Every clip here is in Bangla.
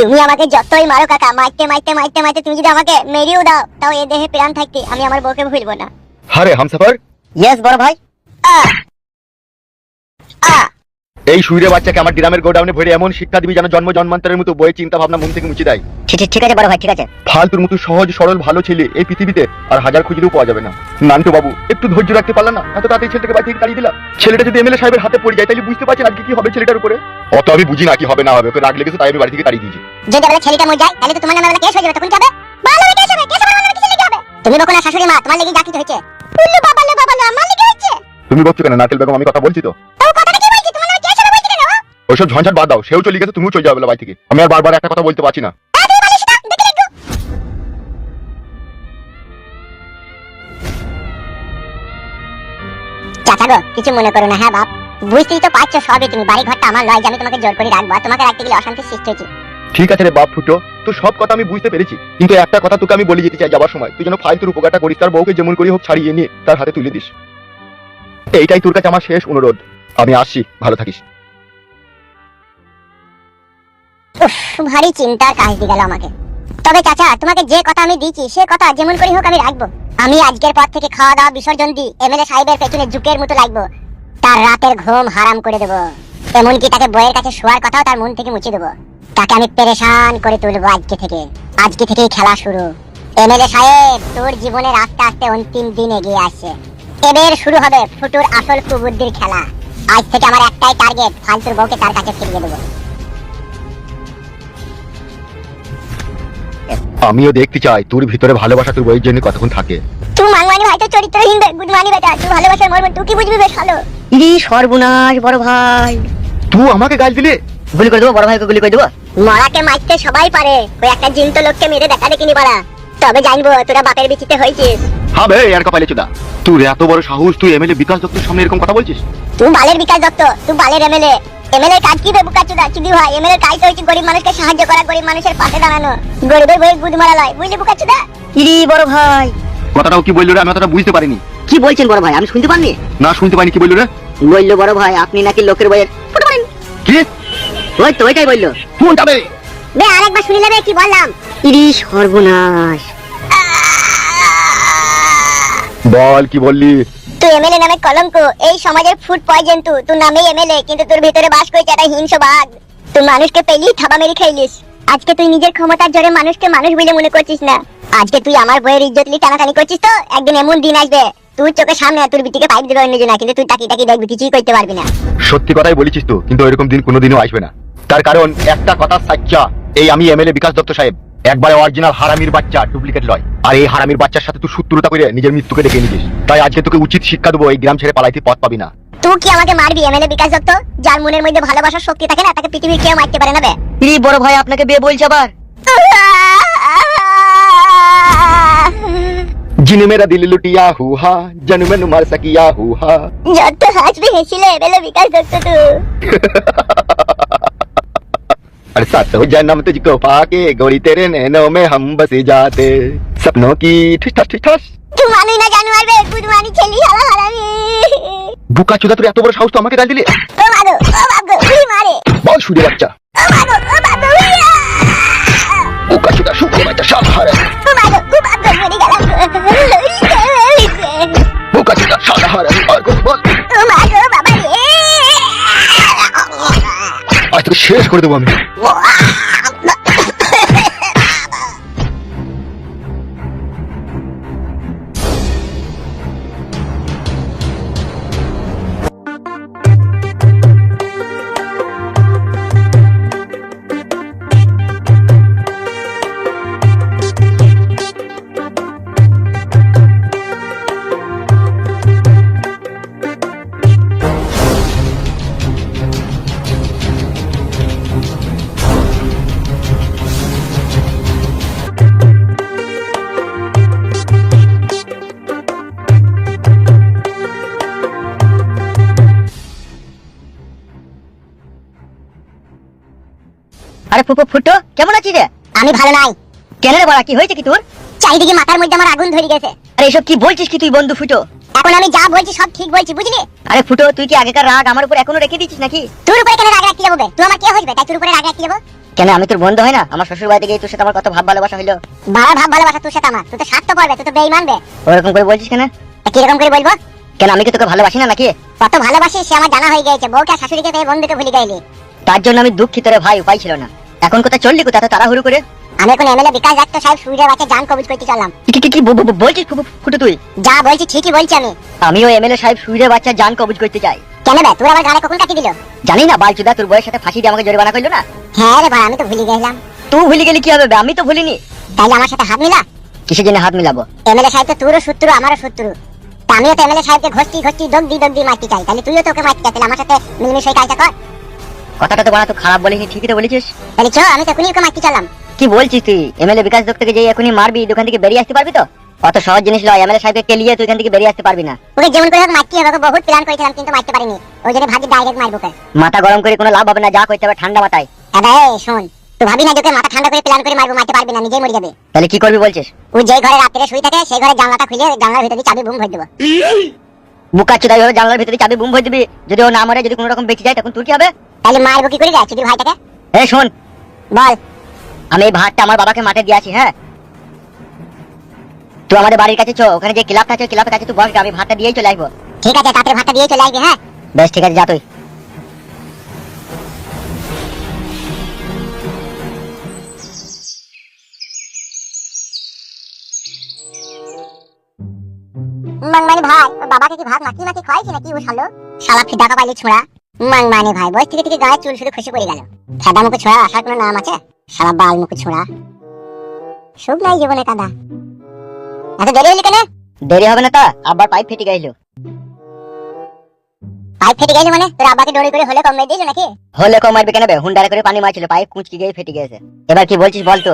তুমি আমাকে যতই মারো কাকা মারতে মারতে মারতে মারতে তুমি যদি আমাকে মেরিও দাও তাও এ দেহে প্রাণ থাকতে আমি আমার বউকে ভুলবো না। হারে হামসাফার। ইয়েস বড় ভাই। আ আহ! এই সুইরে বাচ্চাকে আমার ডিরামের গোডাউনে ভরে এমন শিক্ষা দিবি যেন জন্ম জন্মান্তরের মতো বই চিন্তা ভাবনা মন থেকে মুছে দেয়। ঠিক আছে বড় ভাই ঠিক আছে। ফালতুর মতো সহজ সরল ভালো ছেলে এই পৃথিবীতে আর হাজার খুঁজলেও পাওয়া যাবে না। নান্টু বাবু একটু ধৈর্য রাখতে পারলাম না। এত তাড়াতাড়ি ছেলেটাকে বাড়ি থেকে তাড়িয়ে দিলাম। ছেলেটা যদি এমএলএ সাহেবের হাতে পড়ে যায় তাহলে বুঝতে পারছেন আজকে কি হবে ছেলেটার উপরে? অত আমি বুঝি না কি হবে না হবে। ওকে রাগ লেগেছে তাই আমি বাড়ি থেকে তাড়িয়ে দিয়েছি। যদি বলে ছেলেটা মরে যায় তাহলে তো তোমার নামে কেস হয়ে যাবে তখন কি হবে? ভালো কেস হবে কেস হবে আমার কিছু হবে? তুমি বকো না শাশুড়ি মা তোমার লেগে যা কিছু হয়েছে? বাবা লো বাবা লো আমার লেগে হয়েছে? তুমি বলছো কেন নারকেল বেগম আমি কথা বলছি তো? ওইসব ঝঞ্ঝাট বাদ দাও সেও চলে গেছে তুমিও চলে যাবে বাড়ি থেকে। আমি আর বারবার একটা কথা বলতে পারছি না। কিছু মনে করো না হ্যাঁ বাপ? বুঝতেই তো পারছ সবই তুমি বাড়ি ঘরটা আমার লয় যে আমি তোমাকে জোর করে রাখব তোমাকে রাখতে গেলে অশান্তি সৃষ্টি হয়েছে। ঠিক আছে রে বাপ ফুটো তো সব কথা আমি বুঝতে পেরেছি কিন্তু একটা কথা তোকে আমি বলে যেতে চাই যাবার সময় তুই যেন ফালতুর উপকারটা করিস তার বউকে যেমন করি হোক ছাড়িয়ে নিয়ে তার হাতে তুলে দিস। এইটাই তোর কাছে আমার শেষ অনুরোধ। আমি আসছি ভালো থাকিস। ভারী চিন্তার কাজ দিয়ে গেল আমাকে। তবে চাচা, তোমাকে যে কথা আমি সে কথা যেমন হোক আমি রাখব। আমি আজকের পর থেকে খাওয়া দাওয়া বিসর্জন দিই এমএলএ সাহেবের পেছনে জুকের মতো লাগবো। তার রাতের ঘুম হারাম করে দেবো। এমনকি তাকে বইয়ের কাছে শোয়ার কথাও তার মন থেকে মুছে দেবো। তাকে আমি পেরেশান করে তুলবো আজকে থেকে। আজকে থেকেই খেলা শুরু। এমএলএ সাহেব, তোর জীবনের আস্তে আস্তে অন্তিম দিন এগিয়ে আসছে। শুরু হবে ফুটুর আসল কুবুদ্ধির খেলা। আজ থেকে আমার একটাই টার্গেট ফালতুর বউকে তার কাছে ফিরিয়ে দেবো। আমিও দেখতে চাই তোর ভিতরে ভালোবাসা তোর বইয়ের জন্য কতক্ষণ থাকে। তুই মাংমানি ভাই তো চরিত্রহীন বে গুড মানি বেটা তুই ভালোবাসার মর্ম তুই কি বুঝবি বেশ ভালো? ইরি সর্বনাশ বড় ভাই। তুই আমাকে গাল দিলে? গুলি করে দেবো বড় ভাইকে গুলি করে দেবো? মরাকে মারতে সবাই পারে ওই একটা জিন্ত লোককে মেরে দেখা দেখিনি পারা তবে জানব তোরা বাপের বিচিতে হয়েছিস। হবে আর কপালে চুদা। তোর এত বড় সাহস তুই এমএলএ বিকাশ দত্তের সামনে এরকম কথা বলছিস? তুই বালের বিকাশ দত্ত তুই বালের এমএলএ। এমএলএ কাজ কি বে বুকা চুদি ভাই এমএলএ কাজ তো হচ্ছে গরিব মানুষকে সাহায্য করা গরিব মানুষের পাশে দাঁড়ানো। গরিবের বই গুদ মারা লয়। বুঝলি বুকা চুদা ইরি বড় ভাই। কথাটাও কি বলল রে? আমি অতটা বুঝতে পারিনি। কি বলছেন বড় ভাই? আমি শুনতে পারিনি না শুনতে পাইনি কি বলল রে? বলল বড় ভাই আপনি নাকি লোকের বইয়ের ফুটো মারেন। কি? ওই তো ওইটাই বলল। কোনটা বে? বে আরেকবার শুনি নেবে কি বললাম? ইরি সর্বনাশ। বল কি বললি? তুই এমএলএ নামে কলঙ্ক এই সমাজের ফুড পয়জন তুই তুই নামেই এমএলএ কিন্তু তোর ভিতরে বাস করছে একটা হিংস বাঘ। তুই মানুষকে পেলি থাবা মেরে খাইলিস আজকে তুই নিজের ক্ষমতার জোরে মানুষকে মানুষ বলে মনে করছিস না। আজকে তুই আমার বইয়ের ইজ্জত নিয়ে টানাটানি করছিস তো একদিন এমন দিন আসবে। তুই চোখের সামনে তোর বিটিকে পাইপ দেবে অন্য না কিন্তু তুই তাকি তাকি দেখবি কিছুই করতে পারবি না। সত্যি কথাই বলেছিস তো কিন্তু এরকম দিন কোনোদিনও আসবে না। তার কারণ একটা কথা সাচ্চা এই আমি এমএলএ বিকাশ দত্ত সাহেব। একবারে অরিজিনাল হারামির বাচ্চা ডুপ্লিকেট লয় আর এই হারামির বাচ্চার সাথে তুই শত্রুতা করে নিজের মৃত্যুকে ডেকে নিয়েছিস তাই আজকে তোকে উচিত শিক্ষা দেবো এই গ্রাম ছেড়ে পালাইতে পথ পাবি না তুই কি আমাকে মারবি এমএলএ বিকাশ দত্ত যার মনের মধ্যে ভালোবাসার শক্তি থাকে না তাকে পৃথিবীর কেউ মারতে পারে না বে ইরি বড় ভাই আপনাকে বিয়ে বলছে আবার जिन मेरा दिल लुटिया हुआ जन में मार सकिया हुआ যত হাসবি হেসিলে এমএলএ বিকাশ দত্ত তুই अरे सात हो जन्म तुझको पाके गोरी तेरे नैनों में हम बस जाते सपनों की ठिस ठस ठिस ठस তুই মানুষ না জানো মারবে গুড মানি ছেলি হালা হারামি বুকা চুদা তোর এত বড় সাহস তো আমাকে গাল দিলে ও মাগো ও মাগো উই মারে বল সুরে বাচ্চা ও মাগো ও মাগো উইয়া বুকা চুদা শুকনো বাচ্চা সাত হারে ও মাগো ও মাগো মরে গেলাম বুকা চুদা সাত হারে আর কোন বল ও মাগো বাবা রে আজ তোকে শেষ করে দেবো আমি আরে ফুপু ফুটো কেমন আছিস রে? আমি ভালো নাই। কেন রে বড়া কি হয়েছে কি তোর? চারিদিকে মাথার মধ্যে আমার আগুন ধরে গেছে। আরে এসব কি বলছিস কি তুই বন্ধু ফুটো? এখন আমি যা বলছি সব ঠিক বলছি বুঝলি? আরে ফুটো তুই কি আগেকার রাগ আমার উপর এখনও রেখে দিচ্ছিস নাকি? তোর উপরে কেন রাগ রাখতে যাব তুই আমার কে হইবে তাই তোর উপরে রাগ রাখতে যাব? কেন আমি তোর বন্ধু হয় না? আমার শ্বশুর বাড়িতে গিয়ে তোর সাথে আমার কত ভাব ভালোবাসা হইল? বাবা ভাব ভালোবাসা তোর সাথে আমার। তুই তো স্বার্থ পড়বে তুই তো বেইমান বে। ওরকম করে বলছিস কেন? তা কীরকম করে বলব? কেন আমি কি তোকে ভালোবাসি না নাকি? কত ভালোবাসি সে আমার জানা হয়ে গেছে বউকে শাশুড়িকে পেয়ে বন্ধুকে ভুলে গেলি। তার জন্য আমি দুঃখিত রে ভাই উপায় ছিল না। এখন কোথায় চললি কোথায় তাড়াহুড়ো করে? আমি এখন এমএলএ বিকাশ দত্ত সাহেব সূর্যের বাচ্চা জান কবুজ করতে চললাম। কি কি- কি কি ব- ব- বলছিস ফু- ফু- ফুটু তুই? যা বলছি ঠিকই বলছি আমি। আমিও এমএলএ সাহেব সুইরের বাচ্চা জান কবুজ করতে চাই কেন বে তোর আমার গাড়ি কখন কাটি দিল? জানি না বালচুদা তোর বইয়ের সাথে ফাঁসি দিয়ে আমাকে জরিমানা করল না? হ্যাঁ রে ভাই আমি তো ভুলে গেলাম। তুই ভুলে গেলি কি হবে বে? আমি তো ভুলিনি। তাইলে আমার সাথে হাত মিলা? কিসের জন্য হাত মিলাবো? এমএলএ সাহেব তো তোরও শত্রু আমারও শত্রু। তা আমিও তো এমএলএ সাহেবকে ঘষতি ঘষতি দগ দি দগ দি মারতে চাই। তাহলে তুইও তোকে মারতে চাই তাহলে আমার সাথে মিলমিশ হয়ে কাজটা কর। কথাটা তো বলা তো খারাপ বলিনি ঠিকই তো বলেছিস। তাহলে চো আমি তো এখনই ওকে মারতে চললাম। কি বলছিস তুই? এমএলএ বিকাশ দত্তকে যে এখনই মারবি দোকান থেকে বেরিয়ে আসতে পারবি তো? অত সহজ জিনিস নয় এমএলএ সাহেবকে কেলিয়ে তুই এখান থেকে বেরিয়ে আসতে পারবি না। ওকে যেমন করে হোক মারতে হবে ওকে বহুত প্ল্যান করেছিলাম কিন্তু মারতে পারিনি। ওই জন্য ভাবছি ডাইরেক্ট মারবো ওকে। মাথা গরম করে কোনো লাভ হবে না যা করতে হবে ঠান্ডা মাথায়। এই শোন তুই ভাবি না যে ওকে মাথা ঠান্ডা করে প্ল্যান করে মারবো মারতে পারবি না নিজেই মরে যাবে। তাহলে কি করবি বলছিস? ও যে ঘরে রাত্রে শুয়ে থাকে সেই ঘরে জানলাটা খুলে জানলার ভিতরে চাবি বুম ভরে দেবো। বুকা চুদাই ভাবে জানলার ভিতরে চাবি বুম ভরে দিবি। যদি ও না মরে যদি কোনো রকম বেঁচে যায় তখন তোর কি হবে? তাহলে মারবো কি করে চুদির ভাইটাকে? এই শোন। বল। আমি এই ভাতটা আমার বাবাকে মাঠে দিয়ে আসি হ্যাঁ? তুই আমাদের বাড়ির কাছে চো ওখানে যে ক্লাবটা আছে ক্লাবের কাছে তুই বস আমি ভাতটা দিয়েই চলে আসব। ঠিক আছে তাড়াতাড়ি ভাতটা দিয়ে চলে আসবি হ্যাঁ? বেশ ঠিক আছে যা তুই। মাংমানি ভাই বাবাকে কি ভাত মাখি মাখি খাওয়াইছি নাকি ও শালো? শালা ফিদা পাইলে ছোড়া। ভাই বয়স থেকে থেকে গায়ে চুল শুধু পড়ে গেল। মুখে ছোড়া আসার কোনো নাম আছে? শালা বাল মুখে ছোড়া। সুখ নাই জীবনে কাদা। এত দেরি হলি কেন? দেরি হবে না তা আবার পাইপ ফেটে গেল। পাইপ ফেটে গেছে মানে? তোর আব্বাকে ডোরি করে হলে কমে নাকি? হলে কম মারবে কেন বে? হুন্ডারে করে পানি মারছিল পাইপ কুচকি গিয়ে ফেটে গেছে। এবার কি বলছিস বল তো?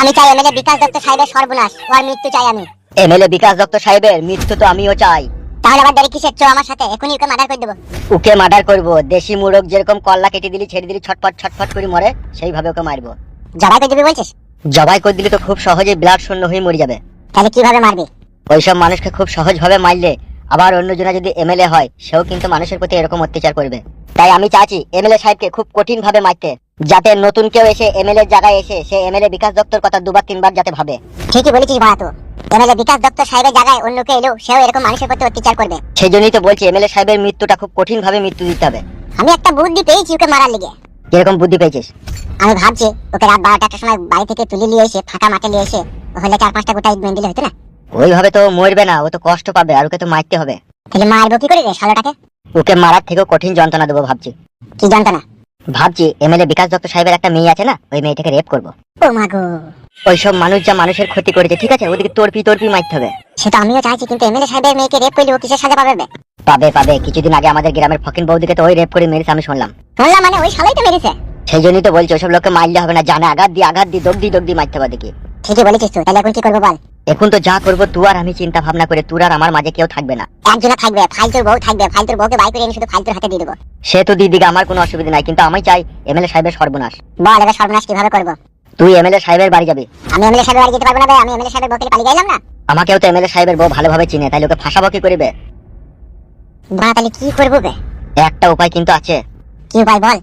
আমি চাই এমএলএ বিকাশ দত্ত সাহেবের সর্বনাশ ওর মৃত্যু চাই আমি। এমএলএ বিকাশ দত্ত সাহেবের মৃত্যু তো আমিও চাই। তাহলে আবার দেরি কিসের? চো আমার সাথে এখনই ওকে মার্ডার করে দেবো। ওকে মার্ডার করব। দেশি মুরগ যেরকম কল্লা কেটে দিলি ছেড়ে দিলি ছটফট ছটফট করে মরে সেইভাবে ওকে মারবো। জবাই করে দিবি বলছিস? জবাই করে দিলি তো খুব সহজে ব্লাড শূন্য হয়ে মরে যাবে। তাহলে কীভাবে মারবি? ওইসব মানুষকে খুব সহজভাবে মারলে আবার অন্যজনা যদি এমএলএ হয় সেও কিন্তু মানুষের প্রতি এরকম অত্যাচার করবে। তাই আমি চাচ্ছি এমএলএ সাহেবকে খুব কঠিন ভাবে মারতে যাতে নতুন কেউ এসে এমএলএ জায়গায় এসে সে এমএলএ বিকাশ দপ্তর কথা দুবার তিনবার যাতে ভাবে। ঠিকই বলেছিস ভাড়া তো। এমএলএ বিকাশ দত্ত সাহেবের জায়গায় অন্য কেউ এলেও সেও এরকম মানুষের প্রতি অত্যাচার করবে? সেই জন্যই তো বলছি এমএলএ সাহেবের মৃত্যুটা খুব কঠিন ভাবে মৃত্যু দিতে হবে। আমি একটা বুদ্ধি পেয়েছি ওকে মারার লিগে। কীরকম বুদ্ধি পেয়েছিস? আমি ভাবছি ওকে রাত বারোটা একটা সময় বাড়ি থেকে তুলে নিয়ে এসে ফাঁকা মাঠে নিয়ে এসে হলে চার পাঁচটা গোটা ইট দিলে হতো না? ওইভাবে তো মরবে না ও তো কষ্ট পাবে আর ওকে তো মারতে হবে। তাহলে মারবো কি করে রে শালোটাকে? ওকে মারার থেকেও কঠিন যন্ত্রণা দেবো ভাবছি। কি যন্ত্রণা? ভাবছি এমএলএ বিকাশ দত্ত সাহেবের একটা মেয়ে আছে না ওই মেয়েটাকে রেপ করব। ও মাগো ওইসব মানুষ যা মানুষের ক্ষতি করেছে ঠিক আছে? ওদিকে তর্পি তর্পি মারতে হবে। সে তো আমিও চাইছি কিন্তু এমএলএ সাহেবের মেয়েকে রেপ করলে ও কিসের সাজা পাবে? বে? পাবে পাবে। কিছুদিন আগে আমাদের গ্রামের ফকিন বৌদিকে তো ওই রেপ করে মেরেছে আমি শুনলাম। শুনলাম মানে ওই শালাই তো মেরেছে? সেই জন্যই তো বলছি ওইসব লোককে মারলে হবে না। জানে আঘাত দিয়ে আঘাত দিয়ে দগদি দগদি মারতে হবে দেখি ঠিকই বলেছিস তুই তাহলে এখন কি করব বল? এখন তো যা করব তুই আর আমি চিন্তা ভাবনা করে তুর আর আমার মাঝে কেউ থাকবে না। একজনে থাকবে ফাইলতুর বউ থাকবে ফাইলতুর বউকে বাই করে এনে শুধু ফাইলতুর হাতে দিয়ে দেবো। সে তো দিদিকে আমার কোনো অসুবিধা নাই কিন্তু আমি চাই এমএলএ সাহেবের সর্বনাশ। বল এবার সর্বনাশ কীভাবে করব? তুই এমএলএ সাহেবের বাড়ি যাবি। আমি এমএলএ সাহেবের বাড়ি যেতে পারব না বে আমি এমএলএ সাহেবের বউকে পালিয়ে গেলাম না? আমাকেও তো এমএলএ সাহেবের বউ ভালোভাবে চিনে তাই ওকে ফাঁসাবো কি করিবে? বা তাহলে কি করব বে? একটা উপায় কিন্তু আছে। কি উপায় বল?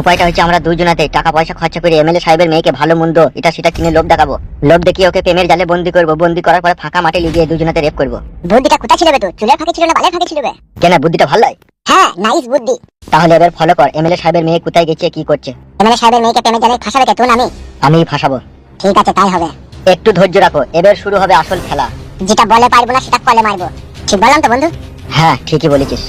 উপায়টা হচ্ছে আমরা দুজনাতে টাকা পয়সা খরচা করে এমএলএ সাহেবের মেয়েকে ভালো মন্দ এটা সেটা কিনে লোভ দেখাবো। লোভ দেখিয়ে ওকে প্রেমের জালে বন্দি করব বন্দি করার পরে ফাঁকা মাঠে লিগিয়ে দুজনাতে রেপ করব। বুদ্ধিটা কোথায় ছিল বে তোর? চুলের ফাঁকে ছিল না বালের ফাঁকে ছিল বে? কেন বুদ্ধিটা ভালো হ্যাঁ নাইস বুদ্ধি। তাহলে এবার ফলো কর এমএলএ সাহেবের মেয়ে কোথায় গেছে কি করছে? এমএলএ সাহেবের মেয়েকে প্রেমের জালে ফাঁসাবে কে তুই আমি? আমি ফাঁসাবো। ঠিক আছে তাই হবে। একটু ধৈর্য রাখো এবার শুরু হবে আসল খেলা। যেটা বলে পারব না সেটা কলে মারবো। ঠিক বললাম তো বন্ধু? হ্যাঁ ঠিকই বলেছিস।